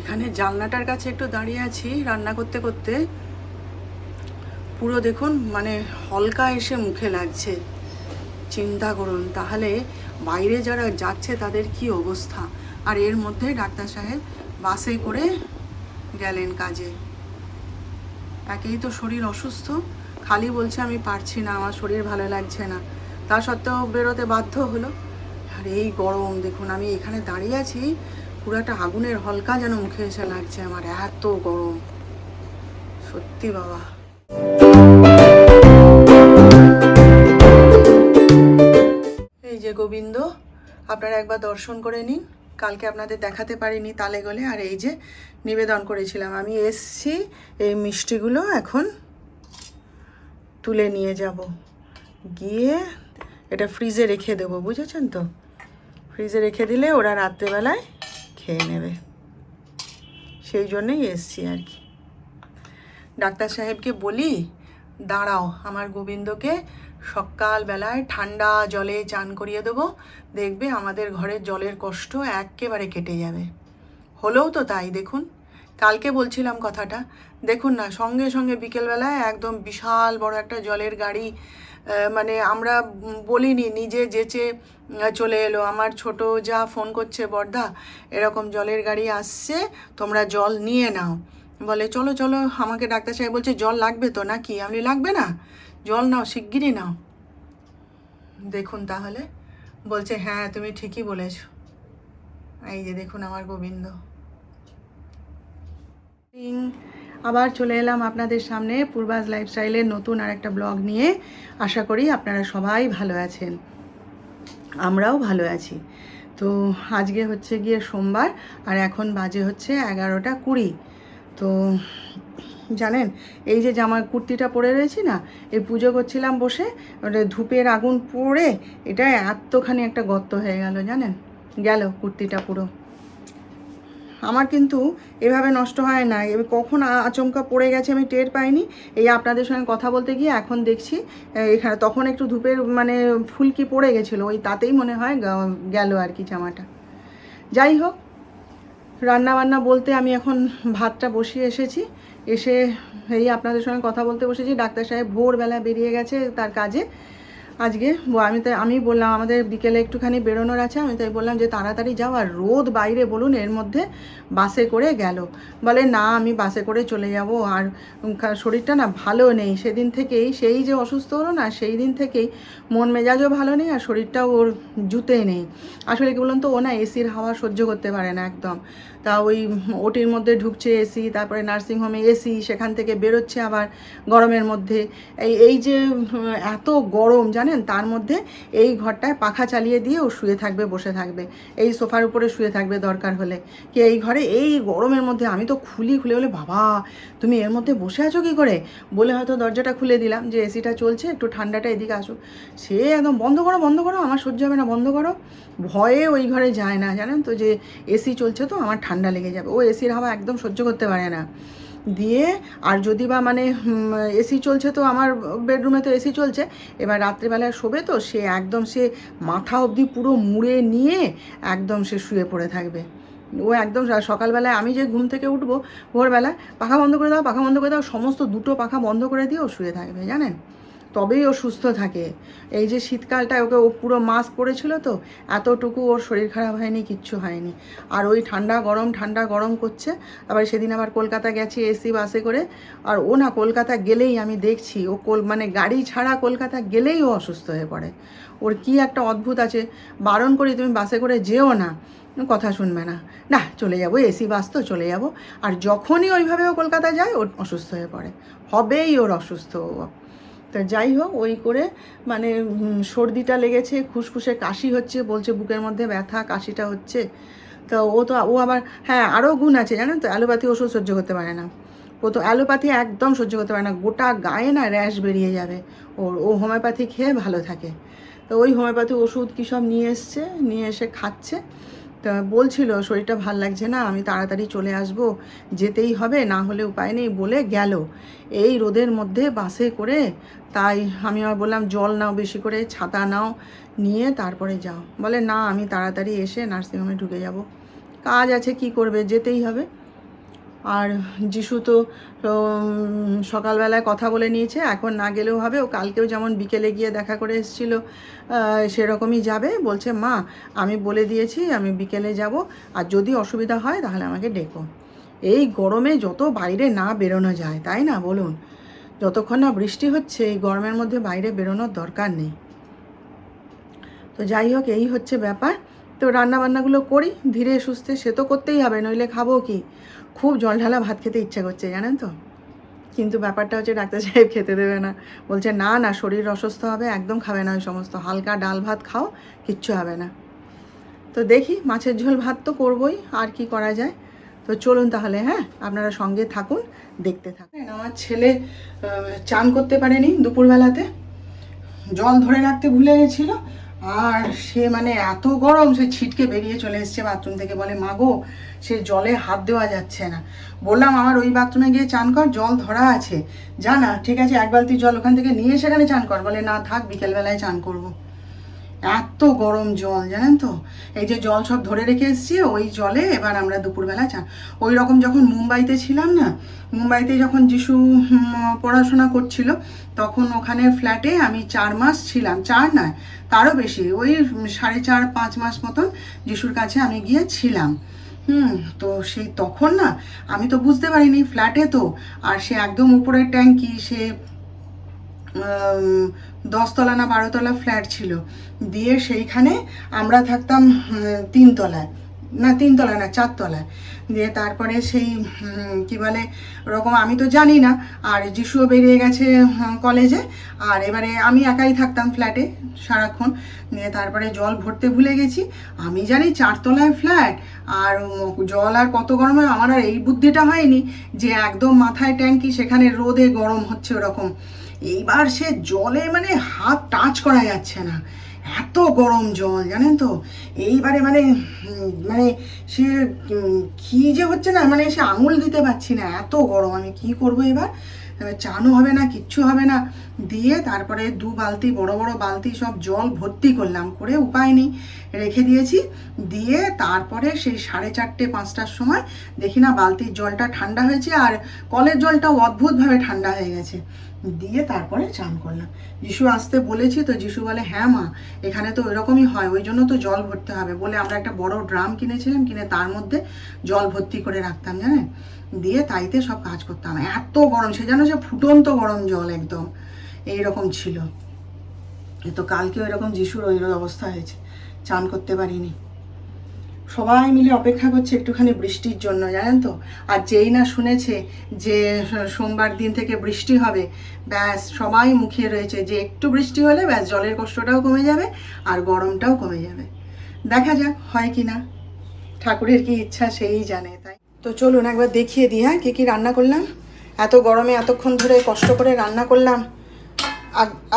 এখানে জানলাটার কাছে একটু দাঁড়িয়ে আছি রান্না করতে করতে। পুরো দেখুন মানে হলকা এসে মুখে লাগছে। চিন্তা করুন, তাহলে বাইরে যারা যাচ্ছে তাদের কি অবস্থা? আর এর মধ্যে ডাক্তার সাহেব বাসে করে গেলেন কাজে। একেই তো শরীর অসুস্থ, খালি বলছে আমি পারছি না, আমার শরীর ভালো লাগছে না। তা সত্ত্বেও বেরোতে বাধ্য হলো। আর এই গরম, দেখুন, আমি এখানে দাঁড়িয়ে আছি পুরো একটা আগুনের হলকা যেন মুখে এসে লাগছে আমার, এত গরম। সত্যি বাবা। এই যে গোবিন্দ, আপনারা একবার দর্শন করে নিন। কালকে আপনাদের দেখাতে পারিনি তালে গলে, আর এই যে নিবেদন করেছিলাম। আমি এসছি, এই মিষ্টিগুলো এখন তুলে নিয়ে যাব। গিয়ে এটা ফ্রিজে রেখে দেবো, বুঝেছেন তো? ফ্রিজে রেখে দিলে ওরা রাত্রেবেলায় খেয়ে নেবে। সেই জন্যই এসছি আর কি। ডাক্তার সাহেবকে বলি, দাঁড়াও, আমার গোবিন্দকে সকালবেলায় ঠান্ডা জলে চান করিয়ে দেবো। দেখবে আমাদের ঘরের জলের কষ্ট একেবারে কেটে যাবে। হলেও তো তাই, দেখুন। কালকে বলছিলাম কথাটা। দেখুন না, সঙ্গে সঙ্গে বিকেলবেলায় একদম বিশাল বড় একটা জলের গাড়ি মানে আমরা বলিনি, নিজে যেচে চলে এলো। আমার ছোট যা ফোন করছে, বর্দা, এরকম জলের গাড়ি আসছে, তোমরা জল নিয়ে নাও। বলে, চলো চলো, আমাকে ডাক্তার সাহেব বলছে, জল লাগবে তো নাকি? আপনি লাগবে না, জল নাও, শিগগিরই নাও। দেখুন তাহলে, বলছে হ্যাঁ তুমি ঠিকই বলেছ। এই যে দেখুন আমার গোবিন্দ। আবার চলে এলাম আপনাদের সামনে পূর্বাজ লাইফস্টাইলের নতুন আর একটা ব্লগ নিয়ে। আশা করি আপনারা সবাই ভালো আছেন। আমরাও ভালো আছি। তো আজকে হচ্ছে গিয়ে সোমবার, আর এখন বাজে হচ্ছে এগারোটা কুড়ি। তো জানেন, এই যে জামা কুর্তিটা পরে রয়েছি না, এই পুজো করছিলাম বসে, ওটা ধূপের আগুন পড়ে এটা এতখানি একটা গর্ত হয়ে গেল, জানেন? গেল কুর্তিটা পুরো। আমার কিন্তু এভাবে নষ্ট হয় না। কখন আচমকা পড়ে গেছে আমি টের পাইনি। এই আপনাদের সঙ্গে কথা বলতে গিয়ে এখন দেখছি এখানে তখন একটু ধূপের মানে ফুলকি পড়ে গেছিল, ওই তাতেই মনে হয় গেল আর কি জামাটা। যাই হোক রান্না বান্না বলতে আমি এখন ভাতটা বসিয়ে এসেছি। এসে এই আপনাদের সঙ্গে কথা বলতে বসেছি। ডাক্তার সাহেব ভোরবেলা বেরিয়ে গেছে তার কাজে। আজকে আমি তাই আমি বললাম, আমাদের বিকেলে একটুখানি বেরোনোর আছে, আমি তাই বললাম যে তাড়াতাড়ি যাও আর রোদ বাইরে বলুন, এর মধ্যে বাসে করে গেল। বলে, না, আমি বাসে করে চলে যাব আর শরীরটা না ভালো নেই। সেদিন থেকেই সেই যে অসুস্থ হলো না, সেই দিন থেকেই মন মেজাজও ভালো নেই আর শরীরটাও ওর জুতে নেই। আসলে কি বলুন তো, ও না এসির হাওয়া সহ্য করতে পারে না একদম। তা ওই ওটির মধ্যে ঢুকছে এসি, তারপরে নার্সিংহোমে এসি, সেখান থেকে বেরোচ্ছে আবার গরমের মধ্যে। এই এই যে এত গরম জানেন, তার মধ্যে এই ঘরটায় পাখা চালিয়ে দিয়ে ও শুয়ে থাকবে, বসে থাকবে। এই সোফার উপরে শুয়ে থাকবে দরকার হলে। কি এই ঘরে? এই গরমের মধ্যে আমি তো খুলি, খুলে বলে, বাবা, তুমি এর মধ্যে বসে আছো কি করে? বলে হয়তো দরজাটা খুলে দিলাম, যে এসিটা চলছে, একটু ঠান্ডাটা এদিকে আসুক সে একদম বন্ধ করো বন্ধ করো, আমার সহ্য হবে না, বন্ধ করো। ভয়ে ওই ঘরে যায় না, জানেন তো, যে এসি চলছে তো, আমার ঠান্ডা লেগে যাবে। ও এসির হাওয়া একদম সহ্য করতে পারে না। দিয়ে, আর যদি বা মানে এসি চলছে তো আমার বেডরুমে তো এসি চলছে। এবার রাত্রিবেলায় শোবে তো, সে একদম সে মাথা অবধি পুরো মুড়ে নিয়ে একদম সে শুয়ে পড়ে থাকবে। ও একদম সকালবেলায় আমি যে ঘুম থেকে উঠবো ভোরবেলায়, পাখা বন্ধ করে দাও, পাখা বন্ধ করে দাও, সমস্ত দুটো পাখা বন্ধ করে দিয়ে ও শুয়ে থাকবে, জানেন? তবেই ও সুস্থ থাকে। এই যে শীতকালটায় ওকে ও পুরো মাস্ক পরেছিল তো, এতটুকু ওর শরীর খারাপ হয়নি, কিচ্ছু হয়নি। আর ওই ঠান্ডা গরম ঠান্ডা গরম করছে, আবার সেদিন আবার কলকাতা গেছি এসি বাসে করে। আর ও না কলকাতা গেলেই আমি দেখছি, ও কল মানে গাড়ি ছাড়া কলকাতা গেলেই ও অসুস্থ হয়ে পড়ে। ওর কি একটা অদ্ভুত আছে, বারণ করি তুমি বাসে করে যেও না, কথা শুনবে না। না, চলে যাব এসি বাস তো চলে যাব। আর যখনই ওইভাবে ও কলকাতা যায়, ও অসুস্থ হয়ে পড়ে। হবেই ওর অসুস্থ তা যাই হোক, ওই করে মানে সর্দিটা লেগেছে, খুসখুসে কাশি হচ্ছে, বলছে বুকের মধ্যে ব্যথা, কাশিটা হচ্ছে। তো ও তো, ও আবার হ্যাঁ আরও গুণ আছে, জানেন তো, অ্যালোপ্যাথি ওষুধ সহ্য করতে পারে না। ও তো অ্যালোপ্যাথি একদম সহ্য করতে পারে না, গোটা গায়ে না র্যাশ বেরিয়ে যাবে। ওর, ও হোমিওপ্যাথি খেয়ে ভালো থাকে। তো ওই হোমিওপ্যাথি ওষুধ কী সব নিয়ে এসছে, নিয়ে এসে খাচ্ছে। বলছিল, শরীরটা ভালো লাগছে না, আমি তাড়াতাড়ি চলে আসব, যেতেই হবে, না হলে উপায় নেই বলে গেল। এই রোদের মধ্যে বাসে করে তাই আমি আবার বললাম, জল নাও বেশি করে, ছাতা নাও, নিয়ে তারপরে যাও। বলে, না, আমি তাড়াতাড়ি এসে নার্সিংহোমে ঢুকে যাব। কাজ আছে, কি করবে? যেতেই হবে। আর যিশু তো সকালবেলায় কথা বলে নিয়েছে, এখন না গেলেও হবে। ও কালকেও যেমন বিকেলে গিয়ে দেখা করে এসেছিল সেরকমই যাবে। বলছে, মা, আমি বলে দিয়েছি, আমি বিকেলে যাব। আর যদি অসুবিধা হয়, তাহলে আমাকে ডেকো। এই গরমে যত বাইরে না বেরোনো যায়, তাই না বলুন? যতক্ষণ না বৃষ্টি হচ্ছে, এই গরমের মধ্যে বাইরে বেরোনোর দরকার নেই। তো যাই হোক, এই হচ্ছে ব্যাপার। তো রান্না বান্নাগুলো করি, ধীরে সুস্থে, সে তো করতেই হবে, নইলে খাব কি? খুব জল ঢালা ভাত খেতে ইচ্ছা করছে, জানেন তো? কিন্তু ব্যাপারটা হচ্ছে ডাক্তার সাহেব খেতে দেবে না। বলছে, না না, শরীর অসুস্থ হবে, একদম খাবে না ওই সমস্ত। হালকা ডাল ভাত খাও, কিচ্ছু হবে না। তো দেখি, মাছের ঝোল ভাত তো করবই, আর কি করা যায়। তো চলুন তাহলে হ্যাঁ? আপনারা সঙ্গে থাকুন, দেখতে থাকুন। আমার ছেলে চান করতে পারেনি দুপুরবেলাতে। জল ধরে রাখতে ভুলে গেছিল আর সে মানে এত গরম, সে ছিটকে বেরিয়ে চলে এসছে বাথরুম থেকে। বলে মাগো সে জলে হাত দেওয়া যাচ্ছে না। বললাম, আমার ওই বাথরুমে গিয়ে চান কর, জল ধরা আছে। জানা ঠিক আছে, এক বালতি জল ওখান থেকে নিয়ে সেখানে চান কর। বলে, না, থাক, বিকেলবেলায় চান করব। এত গরম জল, জানেন তো? এই যে জল সব ধরে রেখে এসেছি, ওই জলে এবার আমরা দুপুরবেলা চান ওই রকম যখন মুম্বাইতে ছিলাম না, মুম্বাইতে যখন যিশু পড়াশোনা করছিল, তখন ওখানে ফ্ল্যাটে আমি চার মাস ছিলাম। চার নয়, তারও বেশি, ওই সাড়ে চার, পাঁচ মাস মতন যিশুর কাছে আমি গিয়ে ছিলাম। হুম, তো সেই তখন না, আমি তো বুঝতে পারিনি ফ্ল্যাটে তো, আর সে একদম উপরের ট্যাঙ্কি, সে দশতলা না বারোতলা ফ্ল্যাট ছিল। দিয়ে সেইখানে আমরা থাকতাম তিনতলায়। না তিনতলা না, চারতলায়। দিয়ে তারপরে সেই কি বলে, ওরকম আমি তো জানি না, আর যিশুও বেরিয়ে গেছে কলেজে। আর এবারে আমি একাই থাকতাম ফ্ল্যাটে সারাক্ষণ। দিয়ে তারপরে জল ভরতে ভুলে গেছি। আমি জানি চারতলায় ফ্ল্যাট আর জল আর কত গরম হয় আমার আর এই বুদ্ধিটা হয়নি যে একদম মাথায় ট্যাঙ্কি, সেখানে রোদে গরম হচ্ছে ওরকম। এইবার সে জলে মানে হাত টাচ করা যাচ্ছে না। এত গরম জল, জানেন তো? এইবারে মানে মানে সে কি যে হচ্ছে না মানে সে আঙুল দিতে পারছি না। এত গরম, আমি কি করব এবার? এবার চানও হবে না, কিচ্ছু হবে না। দিয়ে তারপরে দু বালতি, বড় বড় বালতি সব জল ভর্তি করলাম, করে উপায় নেই, রেখে দিয়েছি। দিয়ে তারপরে সেই সাড়ে চারটে, পাঁচটার সময় দেখি না বালতির জলটা ঠান্ডা হয়েছে, আর কলের জলটাও অদ্ভুতভাবে ঠান্ডা হয়ে গেছে। দিয়ে তারপরে চান করলাম। যিশু আসতে বলেছি তো যিশু বলে হ্যাঁ মা, এখানে তো ওইরকমই হয়, ওই জন্য তো জল ভরতে হবে। বলে আমরা একটা বড় ড্রাম কিনেছিলাম, কিনে তার মধ্যে জল ভর্তি করে রাখতাম, জানেন? দিয়ে তাইতে সব কাজ করতাম। এত গরম, সে যেন সে ফুটন্ত গরম জল একদম। এইরকম ছিল। তো কালকে এরকম যিশুর ওই অবস্থা হয়েছে। চান করতে পারিনি। সবাই মিলে অপেক্ষা করছে একটুখানি বৃষ্টির জন্য, জানেন তো? আর যেই না শুনেছে যে সোমবার দিন থেকে বৃষ্টি হবে, ব্যাস সবাই মুখিয়ে রয়েছে যে একটু বৃষ্টি হলে ব্যাস জলের কষ্টটাও কমে যাবে আর গরমটাও কমে যাবে। দেখা যাক হয় কি না। ঠাকুরের কি ইচ্ছা সেই জানে, তাই। তো চলুন একবার দেখিয়ে দিই হ্যাঁ কী কী রান্না করলাম? এত গরমে এতক্ষণ ধরে কষ্ট করে রান্না করলাম।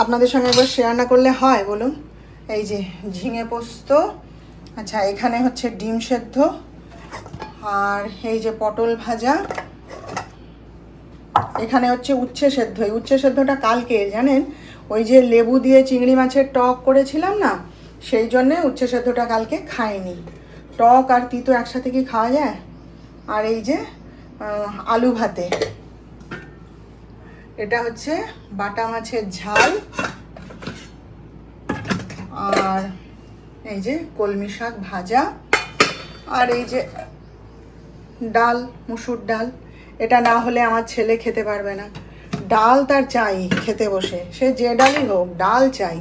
আপনাদের সঙ্গে একবার শেয়ার না করলে হয়, বলুন। এই যে ঝিঙে পোস্ত আচ্ছা এখানে হচ্ছে ডিম সেদ্ধ আর এই যে পটল ভাজা। এখানে হচ্ছে উচ্ছে সেদ্ধ। এই উচ্ছে সেদ্ধটা কালকে, জানেন? ওই যে লেবু দিয়ে চিংড়ি মাছের টক করেছিলাম না, সেই জন্যে উচ্ছে সেদ্ধটা কালকে খাইনি। টক আর তিতো একসাথে কি খাওয়া যায়? আর এই যে আলু ভাতে। এটা হচ্ছে বাটা মাছের ঝাল। আর এই যে কলমি শাক ভাজা আর এই যে ডাল, মুসুর ডাল। এটা না হলে আমার ছেলে খেতে পারবে না। ডাল তার চাই খেতে বসে। সে যে ডালই হোক, ডাল চাই।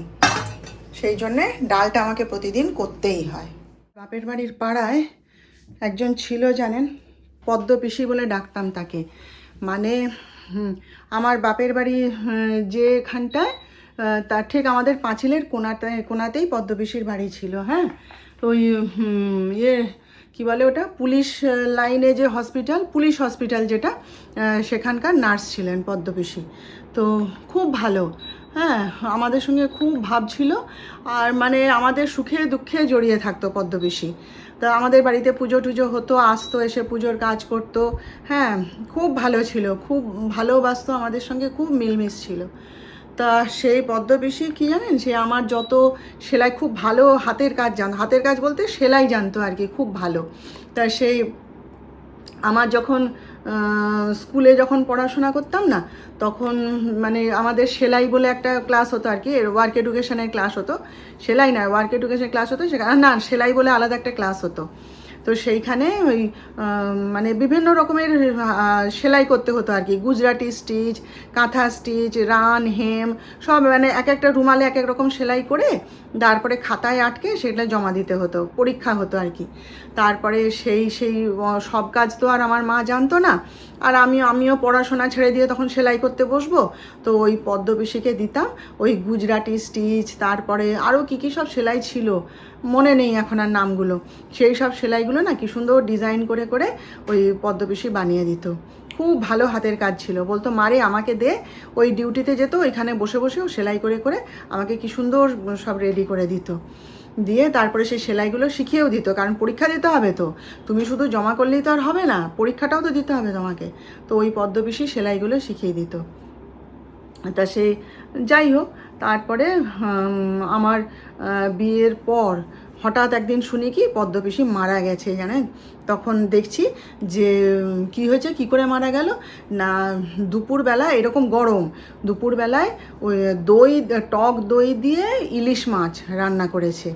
সেই জন্যে ডালটা আমাকে প্রতিদিন করতেই হয়। বাপের বাড়ির পাড়ায় একজন ছিল জানেন, পদ্ম পিসি বলে ডাকতাম তাকে। মানে আমার বাপের বাড়ি যেখানটায় তার ঠিক আমাদের পাঁচিলের কোনাতে, কোনাতেই পদ্মপিসির বাড়ি ছিল হ্যাঁ? তো ওই ইয়ে কী বলে ওটা? পুলিশ লাইনে যে হসপিটাল, পুলিশ হসপিটাল যেটা সেখানকার নার্স ছিলেন পদ্মপিসি তো খুব ভালো হ্যাঁ? আমাদের সঙ্গে খুব ভাব ছিল, আর মানে আমাদের সুখে দুঃখে জড়িয়ে থাকতো পদ্মপিসি তা আমাদের বাড়িতে পুজো টুজো হতো, আসতো, এসে পুজোর কাজ করতো হ্যাঁ? খুব ভালো ছিল, খুব ভালোবাসতো আমাদের সঙ্গে, খুব মিলমিশ ছিল। তা সেই পদ্মপিসি কি জানেন? সে আমার যত সেলাই খুব ভালো হাতের কাজ জান, হাতের কাজ বলতে সেলাই জানতো আর কি, খুব ভালো। তা সেই আমার যখন স্কুলে যখন পড়াশোনা করতাম না, তখন মানে আমাদের সেলাই বলে একটা ক্লাস হতো আর কি ওয়ার্ক এডুকেশনের ক্লাস হতো। সেলাই না ওয়ার্ক এডুকেশনের ক্লাস হতো, সেখানে, না, সেলাই বলে আলাদা একটা ক্লাস হতো। তো সেইখানে ওই মানে বিভিন্ন রকমের সেলাই করতে হতো আর কি। Gujarati stitch, kantha stitch, run, hem, সব মানে এক একটা রুমালে এক এক রকম সেলাই করে তারপরে খাতায় আটকে সেটা জমা দিতে হতো, পরীক্ষা হতো আর কি। তারপরে সেই সেই সব কাজ তো আর আমার মা জানতো না। আর আমি আমিও পড়াশোনা ছেড়ে দিয়ে তখন সেলাই করতে বসবো, তো ওই পদ্মপিসিকে দিতাম, ওই গুজরাটি স্টিচ, তারপরে আরও কী কী সব সেলাই ছিল, মনে নেই এখন আর নামগুলো। সেই সব সেলাইগুলো না কি সুন্দর ডিজাইন করে করে ওই পদ্মপিসি বানিয়ে দিত। খুব ভালো হাতের কাজ ছিল। বলতো, মারে, আমাকে দে, ওই ডিউটিতে যেত ওইখানে বসে বসেও সেলাই করে করে আমাকে কি সুন্দর সব রেডি করে দিত। দিয়ে তারপরে সেই সেলাইগুলো শিখিয়েও দিত, কারণ পরীক্ষা দিতে হবে তো। তুমি শুধু জমা করলেই তো আর হবে না, পরীক্ষাটাও তো দিতে হবে তোমাকে। তো ওই পদ্মপিসি সেলাইগুলো শিখিয়ে দিত। তা সে, যাই হোক, তারপরে আমার বিয়ের পর হঠাৎ একদিন শুনি কি পদ্মপিসি মারা গেছে জানেন? তখন দেখছি যে, কি হয়েছে? কি করে মারা গেল? না, দুপুরবেলা এরকম গরম। দুপুরবেলায় ওই দই, টক দই দিয়ে ইলিশ মাছ রান্না করেছে।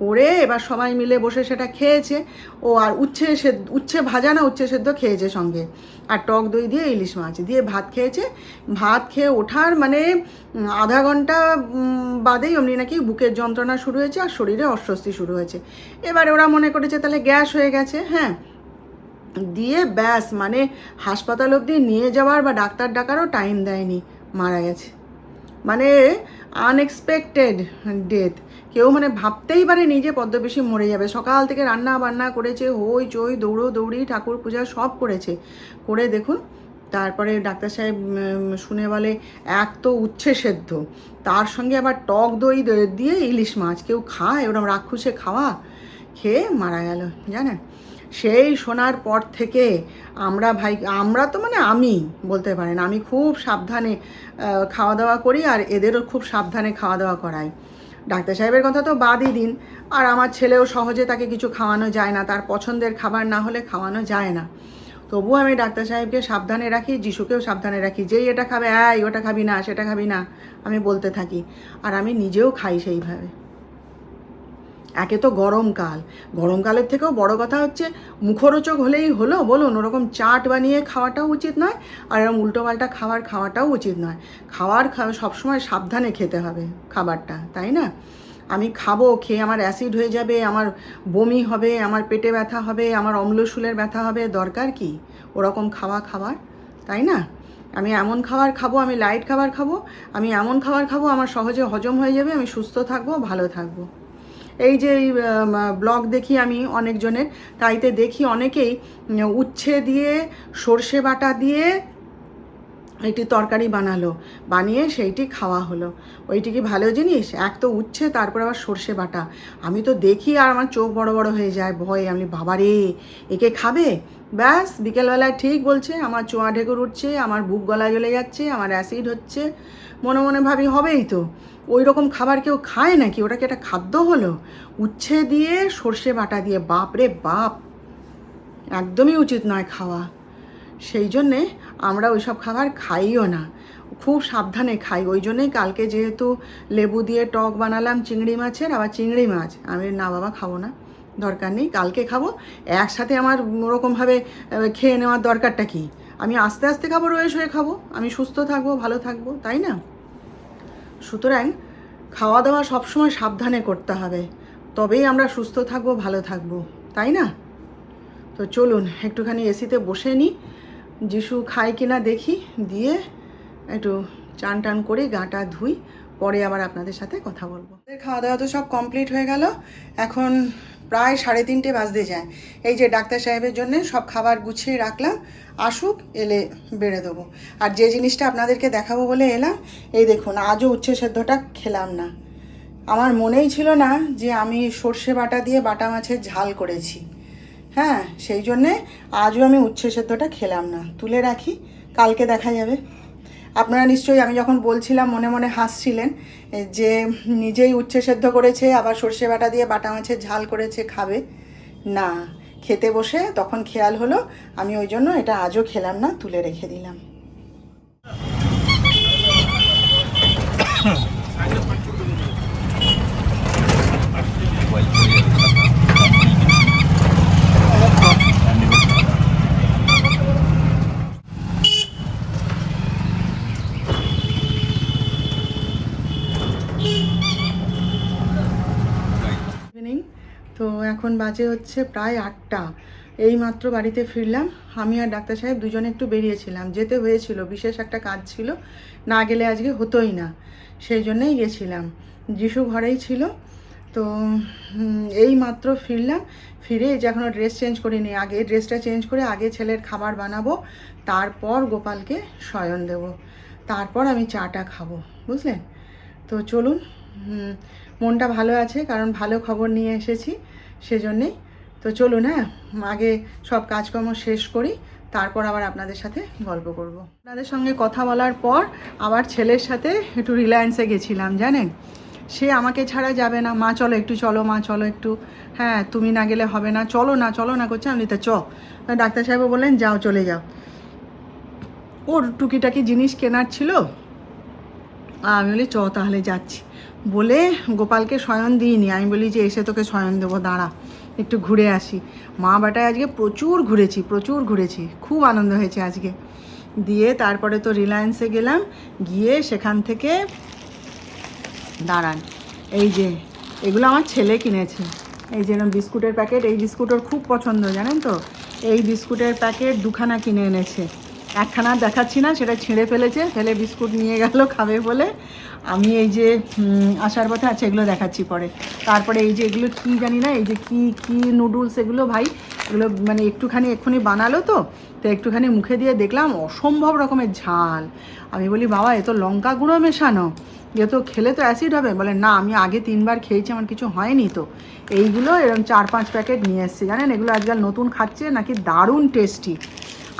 করে এবার সবাই মিলে বসে সেটা খেয়েছে। ও আর উচ্ছে সেদ্ধ উচ্ছে ভাজা না, উচ্ছে সেদ্ধ খেয়েছে সঙ্গে। আর টক দই দিয়ে ইলিশ মাছ দিয়ে ভাত খেয়েছে। ভাত খেয়ে ওঠার মানে আধা ঘণ্টা বাদেই অমনি নাকি বুকের যন্ত্রণা শুরু হয়েছে আর শরীরে অস্বস্তি শুরু হয়েছে। এবার ওরা মনে করেছে তাহলে গ্যাস হয়ে গেছে হ্যাঁ। দিয়ে ব্যাস মানে হাসপাতাল অবধি নিয়ে যাওয়ার বা ডাক্তার ডাকারও টাইম দেয়নি, মারা গেছে। মানে আনএক্সপেক্টেড ডেথ কেউ মানে ভাবতেই পারে নিজে পদ্মবেশী মরে যাবে। সকাল থেকে রান্না বান্না করেছে, হই চই, দৌড়ো, দৌড়ি, ঠাকুর পূজা সব করেছে। করে দেখুন, তারপরে ডাক্তার সাহেব শুনে বলে, এক তো উচ্ছে সেদ্ধ। তার সঙ্গে আবার টক দই দিয়ে ইলিশ মাছ। কেউ খায়? ওরকম রাক্ষুসে খাওয়া? খেয়ে মারা গেল, জানেন? সেই শোনার পর থেকে আমরা ভাই, আমরা তো মানে আমি বলতে পারেন, আমি খুব সাবধানে খাওয়া দাওয়া করি আর এদেরও খুব সাবধানে খাওয়া দাওয়া করাই। ডাক্তার সাহেবের কথা তো বাদই দিন। আর আমার ছেলেও সহজে তাকে কিছু খাওয়ানো যায় না, তার পছন্দের খাবার না হলে খাওয়ানো যায় না। তবুও আমি ডাক্তার সাহেবকে সাবধানে রাখি, যিশুকেও সাবধানে রাখি, যেই এটা খাবে, এই, ওটা খাবি না, সেটা খাবি না, আমি বলতে থাকি। আর আমি নিজেও খাই সেইভাবে। একে তো গরমকাল। গরমকালের থেকেও বড় কথা হচ্ছে, মুখরোচক হলেই হলো, বলুন, ওরকম চাট বানিয়ে খাওয়াটাও উচিত নয়, আর এরকম উল্টোপাল্টা খাবার খাওয়াটাও উচিত নয়। খাওয়ার সবসময় সাবধানে খেতে হবে খাবারটা, তাই না? আমি খাব, খেয়ে আমার অ্যাসিড হয়ে যাবে, আমার বমি হবে, আমার পেটে ব্যথা হবে, আমার অম্লশূলের ব্যথা হবে, দরকার কি? ওরকম খাওয়া খাবার, তাই না? আমি এমন খাবার খাব, আমি লাইট খাবার খাব, আমি এমন খাবার খাব, আমার সহজে হজম হয়ে যাবে, আমি সুস্থ থাকব, ভালো থাকব। এই যে ব্লগ দেখি আমি অনেকজনের, তাইতে দেখি অনেকেই উচ্ছে দিয়ে, সর্ষে বাটা দিয়ে একটি তরকারি বানালো, বানিয়ে সেইটি খাওয়া হলো। ওইটি কি ভালো জিনিস? এক তো উচ্ছে, তারপর আবার সর্ষে বাটা। আমি তো দেখি আর আমার চোখ বড় বড় হয়ে যায়, ভয়, আমি বাবারে, একে খাবে? ব্যাস, বিকেলবেলায় ঠিক বলছে, আমার চোয়া ঢেকুর উঠছে, আমার বুক গলা জ্বলে যাচ্ছে, আমার অ্যাসিড হচ্ছে। মনে মনে ভাবি, হবেই তো। ওই রকম খাবার কেউ খায় নাকি? ওটা কি একটা খাদ্য হলো? উচ্ছে দিয়ে সর্ষে বাটা দিয়ে বাপ রে বাপ! একদমই উচিত নয় খাওয়া। সেই জন্যে আমরা ওইসব খাবার খাইও না। খুব সাবধানে খাই। ওই জন্যেই কালকে যেহেতু লেবু দিয়ে টক বানালাম চিংড়ি মাছের, আবার চিংড়ি মাছ। আমি না বাবা, খাব না। দরকার নেই, কালকে খাব। একসাথে আমার ওরকমভাবে খেয়ে নেওয়ার দরকারটা কি? আমি আস্তে আস্তে খাব রয়ে হয়ে খাব। আমি সুস্থ থাকব, ভালো থাকব, তাই না? সুতরাং খাওয়া দাওয়া সবসময় সাবধানে করতে হবে। তবেই আমরা সুস্থ থাকব, ভালো থাকব, তাই না? তো চলুন, একটুখানি এসিতে বসে নিই। যিশু খায় কিনা দেখি, দিয়ে একটু চান টান করে গাটা ধুই, পরে আবার আপনাদের সাথে কথা বলব। খাওয়া দাওয়া তো সব কমপ্লিট হয়ে গেল। এখন প্রায় সাড়ে তিনটে বাজতে যায়। এই যে ডাক্তার সাহেবের জন্য সব খাবার গুছিয়ে রাখলাম, আসুক, এলে বেড়ে দেবো। আর যে জিনিসটা আপনাদেরকে দেখাবো বলে এলাম, এই দেখুন, আজও উচ্ছে সেদ্ধটা খেলাম না। আমার মনেই ছিল না যে আমি সর্ষে বাটা দিয়ে বাটা মাছের ঝাল করেছি। হ্যাঁ সেই জন্যে আজও আমি উচ্ছে সেদ্ধটা খেলাম না। তুলে রাখি, কালকে দেখা যাবে। আপনারা নিশ্চয়ই, আমি যখন বলছিলাম, মনে মনে হাসছিলেন যে নিজেই উচ্ছে সেদ্ধ করেছে, আবার সর্ষে বাটা দিয়ে বাটা মাছের ঝাল করেছে, খাবে। না, খেতে বসে তখন খেয়াল হলো, আমি ওই জন্য এটা আজও খেলাম না, তুলে রেখে দিলাম। তো এখন বাজে হচ্ছে প্রায় আটটা। এই মাত্র বাড়িতে ফিরলাম। আমি আর ডাক্তার সাহেব দুজনে একটু বেরিয়েছিলাম। যেতে হয়েছিল, বিশেষ একটা কাজ ছিল। না গেলে আজকে হতোই না। সেই জন্যই গেছিলাম। যিশু ঘরেই ছিল। তো এই মাত্র ফিরলাম। ফিরে যে এখনও ড্রেস চেঞ্জ করিনি। আগে ড্রেসটা চেঞ্জ করে আগে ছেলের খাবার বানাবো, তারপর গোপালকে শয়ন দেব। তারপর আমি চাটা খাব। বুঝলেন? তো চলুন মনটা ভালো আছে, কারণ ভালো খবর নিয়ে এসেছি সেজন্যেই। তো চলুন হ্যাঁ আগে সব কাজকর্ম শেষ করি, তারপর আবার আপনাদের সাথে গল্প করব। আপনাদের সঙ্গে কথা বলার পর আবার ছেলের সাথে একটু রিলায়েন্সে গেছিলাম, জানেন? সে আমাকে ছাড়া যাবে না, মা, চলো একটু, চলো, মা, চলো একটু। হ্যাঁ তুমি না গেলে হবে না, চলো না চলো না করছে। আমি তো চ। ডাক্তার সাহেবও বললেন, যাও, চলে যাও। ওর টুকিটাকি জিনিস কেনার ছিল। আমি বলি, চ, তাহলে যাচ্ছি। বলে গোপালকে শয়ন দিইনি। আমি বলি যে, এসে তোকে শয়ন দেবো, দাঁড়া, একটু ঘুরে আসি। মা বাটায় আজকে প্রচুর ঘুরেছি প্রচুর ঘুরেছি, খুব আনন্দ হয়েছে আজকে। দিয়ে তারপরে তো রিলায়েন্সে গেলাম, গিয়ে সেখান থেকে দাঁড়ান। এই যে, এগুলো আমার ছেলে কিনেছে। এই যে এরকম বিস্কুটের প্যাকেট, এই বিস্কুট ওর খুব পছন্দ, জানেন তো? এই বিস্কুটের প্যাকেট দুখানা কিনে এনেছে। একখানা দেখাচ্ছি না, সেটা ছিঁড়ে ফেলেছে, ফেলে বিস্কুট নিয়ে গেল, খাবে বলে। আমি এই যে আসার পথে আছে এগুলো দেখাচ্ছি পরে। তারপরে এই যে এগুলো কী জানি না, এই যে কি কি নুডলস এগুলো ভাই, এগুলো মানে একটুখানি এক্ষুনি বানালো তো তো একটুখানি মুখে দিয়ে দেখলাম অসম্ভব রকমের ঝাল। আমি বলি, বাবা, এ তো লঙ্কা গুঁড়ো মেশানো, এ তো খেলে তো অ্যাসিড হবে। বলে, না, আমি আগে তিনবার খেয়েছি, আমার কিছু হয়নি তো। এইগুলো এরকম চার পাঁচ প্যাকেট নিয়ে এসছে, জানেন? এগুলো আজকাল নতুন খাচ্ছে, নাকি দারুণ টেস্টি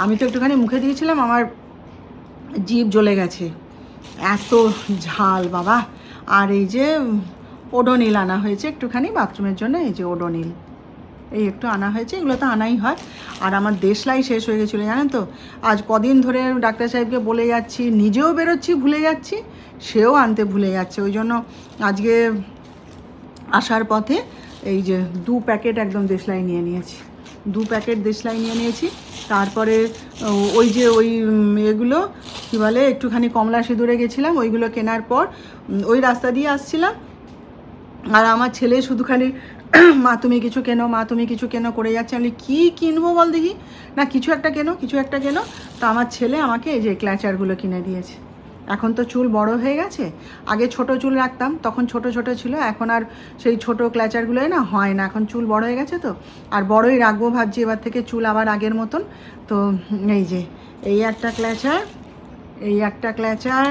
আমি তো একটুখানি মুখে দিয়েছিলাম, আমার জিভ জ্বলে গেছে। এত ঝাল, বাবা। আর এই যে ওডোনিল আনা হয়েছে একটুখানি বাথরুমের জন্য, এই যে ওডোনিল। এই একটু আনা হয়েছে, এগুলো তো আনাই হয়। আর আমার দেশলাই শেষ হয়ে গেছিল, জানেন তো? আজ কদিন ধরে ডাক্তার সাহেবকে বলে যাচ্ছি, নিজেও বেরোচ্ছি, ভুলে যাচ্ছি, সেও আনতে ভুলে যাচ্ছে। ওই জন্য আজকে আসার পথে এই যে দু প্যাকেট একদম দেশলাই নিয়ে নিয়েছি। দু প্যাকেট দেশলাই নিয়ে নিয়েছি। তারপরে ওই যে ওই এগুলো, কী বলে, একটুখানি কমলা সিঁদুরে গেছিলাম, ওইগুলো কেনার পর ওই রাস্তা দিয়ে আসছিলাম। আর আমার ছেলে শুধু খালি মা, তুমি কিছু কেনো, মা, তুমি কিছু কেনো? করে যাচ্ছে। আমি কী কিনবো বল দেখি? না, কিছু একটা কেনো, কিছু একটা কেনো। তো আমার ছেলে আমাকে এই যে ক্ল্যাচারগুলো কিনে দিয়েছে। এখন তো চুল বড় হয়ে গেছে। আগে ছোট চুল রাখতাম, তখন ছোট ছোট ছিল, এখন আর সেই ছোট ক্ল্যাচারগুলোই না হয় না, এখন চুল বড় হয়ে গেছে তো। আর বড়ই রাখব ভাবছি, এবার থেকে চুল আবার আগের মতন। তো এই যে, এই একটা ক্ল্যাচার এই একটা ক্ল্যাচার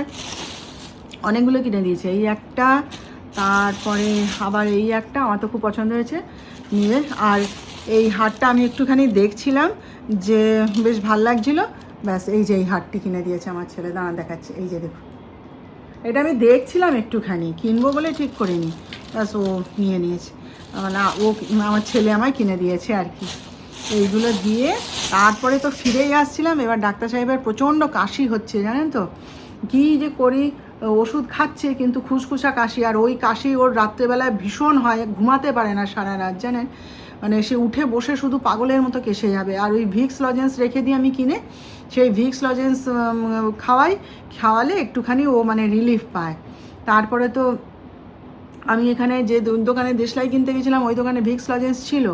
অনেকগুলো কিনে দিয়েছে, এই একটা, তারপরে আবার এই একটা, আমার তো খুব পছন্দ হয়েছে নিয়ে। আর এই হারটা আমি একটুখানি দেখছিলাম যে বেশ ভালো লাগছিল। ব্যাস, এই যে এই হারটি কিনে দিয়েছে আমার ছেলে। দাঁড়া দেখাচ্ছে। এই যে দেখুন। এটা আমি দেখছিলাম একটুখানি, কিনবো বলে ঠিক করিনি। ব্যাস, ও নিয়ে নিয়েছে। মানে ও আমার ছেলে আমায় কিনে দিয়েছে আর কি। এইগুলো দিয়ে তারপরে তো ফিরেই আসছিলাম। এবার ডাক্তার সাহেবের প্রচণ্ড কাশি হচ্ছে, জানেন তো? কী যে করি ওষুধ খাচ্ছে, কিন্তু খুসখুসা কাশি। আর ওই কাশি ওর রাত্রেবেলায় ভীষণ হয়, ঘুমাতে পারে না সারা রাত, জানেন? মানে সে উঠে বসে শুধু পাগলের মতো কেসে যাবে। আর ওই ভিক্স লজেন্স রেখে দিয়ে আমি কিনে সেই ভিক্স লজেন্স খাওয়াই, খাওয়ালে একটুখানি ও মানে রিলিফ পায়। তারপরে তো আমি এখানে যে দোকানে দেশলাই কিনতে গেছিলাম, ওই দোকানে ভিক্স লজেন্স ছিল।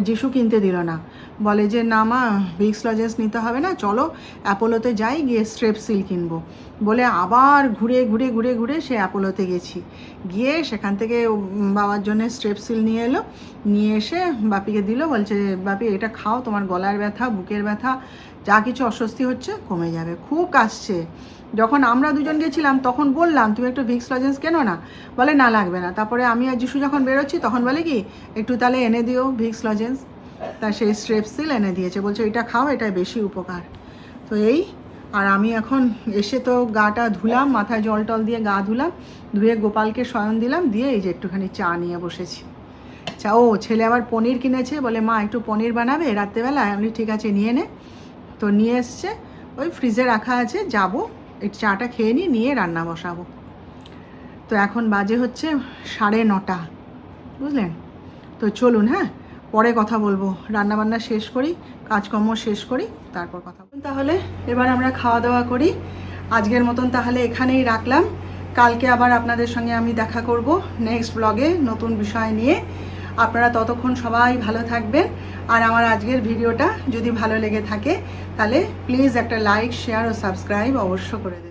যিশু কিনতে দিল না। বলে যে, না মা ভিক্স লজেন্স নিতে হবে না, চলো অ্যাপোলোতে যাই, গিয়ে স্ট্রেপসিল কিনবো। বলে, আবার ঘুরে ঘুরে ঘুরে ঘুরে সে অ্যাপোলোতে গেছি। গিয়ে সেখান থেকে বাবার জন্য স্ট্রেপসিল নিয়ে এলো। নিয়ে এসে বাপিকে দিল, বলছে, বাপি, এটা খাও, তোমার গলার ব্যথা, বুকের ব্যথা, যা কিছু অস্বস্তি হচ্ছে, কমে যাবে। খুব কাশছে যখন আমরা দুজন গেছিলাম, তখন বললাম, তুমি একটু ভিক্স লজেন্স কেনো না? বলে, না, লাগবে না। তারপরে আমি আর যিশু যখন বেরোচ্ছি, তখন বলে কি, একটু তাহলে এনে দিও ভিক্স লজেন্স তা সেই স্ট্রেপসিল এনে দিয়েছে। বলছে, এটা খাও এটা বেশি উপকার। তো এই, আর আমি এখন এসে তো গাটা ধুলাম, মাথায় জল টল দিয়ে গা ধুলাম, ধুয়ে গোপালকে শয়ন দিলাম, দিয়ে এই যে একটুখানি চা নিয়ে বসেছি। চা, ও ছেলে আবার পনির কিনেছে, বলে, মা, একটু পনির বানাবে রাত্রেবেলায় আমি ঠিক আছে, নিয়ে নে। তো নিয়ে এসছে, ওই ফ্রিজে রাখা আছে, যাব, এই চাটা খেয়ে নিই নিয়ে রান্না বসাবো। তো এখন বাজে হচ্ছে সাড়ে নটা, বুঝলেন? তো চলুন হ্যাঁ? পরে কথা বলব। রান্না বান্না শেষ করি, কাজকর্ম শেষ করি, তারপর কথা বলব। তাহলে এবার আমরা খাওয়া দাওয়া করি। আজকের মতন তাহলে এখানেই রাখলাম। কালকে আবার আপনাদের সঙ্গে আমি দেখা করব নেক্সট ব্লগে নতুন বিষয় নিয়ে। আপনারা ততক্ষণ সবাই ভালো থাকবেন। আর আমার আজকের ভিডিওটা যদি ভালো লেগে থাকে, তাহলে প্লিজ একটা লাইক শেয়ার ও সাবস্ক্রাইব অবশ্য করে